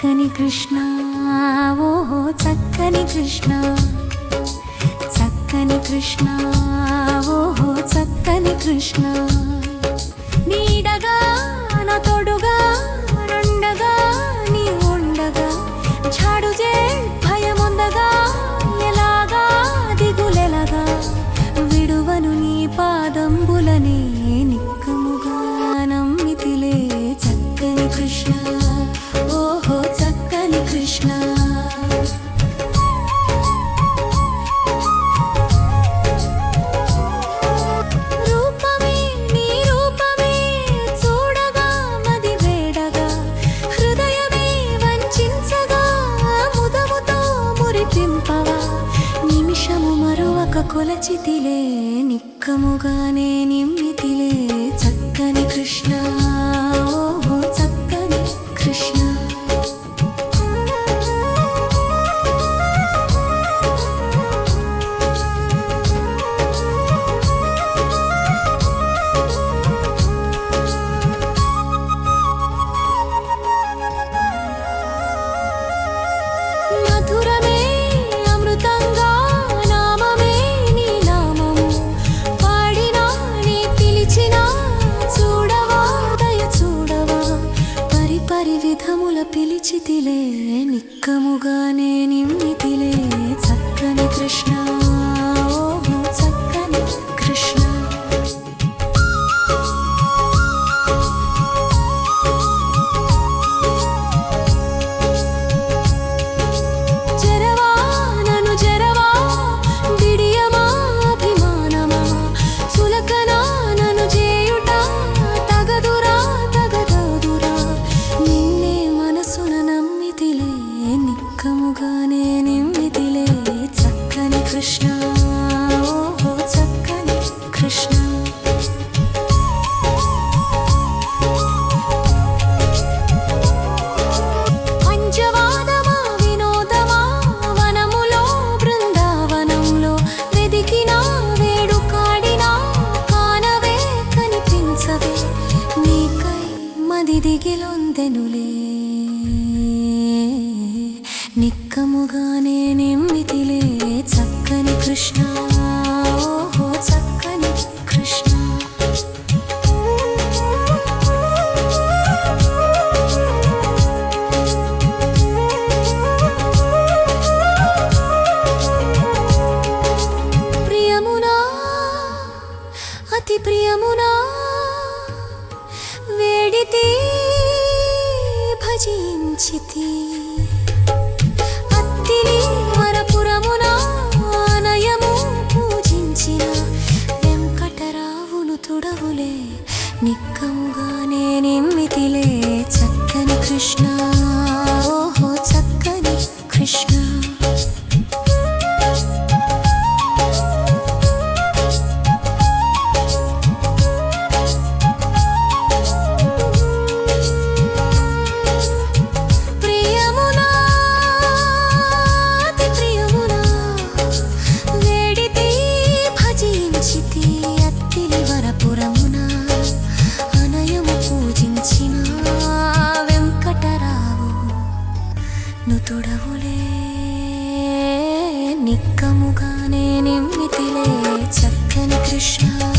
చక్కని కృష్ణ ఓహో చక్కని కృష్ణ. చక్కని కృష్ణ ఓహో చక్కని కృష్ణ. నీడగా నా తోడుగా రండగా నీ ఉండగా. చాడు చే భయముందగా ఎలాగా దిగులెలగా. విడువను నీ పాదంబులనే నిమిషము మరువక కొలచితిలే నిక్కముగానే నిమ్మితిలే చక్కని కృష్ణ. విధముల పిలిచితిలే నిక్కముగానే నిమ్మితిలే చక్కని కృష్ణ. నిక్కముగానే నిమ్మితిలే చక్కని కృష్ణ ఓహో చక్కని కృష్ణ. పంచవాదమా వినోదమా వనములో బృందావనంలో వెదికినా వేడు కాడినా కానవే కనిపించవే. నీకై మది దిగిలొందెనులే. నిక్కముగానే నిమ్మితిలే చక్కని కృష్ణ. ఓహో చక్కని కృష్ణ. ప్రియమునా అతి ప్రియమునా వేడితే భజించితే. నిక్కముగానే నిమ్మితిలే చక్కని కృష్ణ. నిక్కముగానే చక్కని కృష్ణ.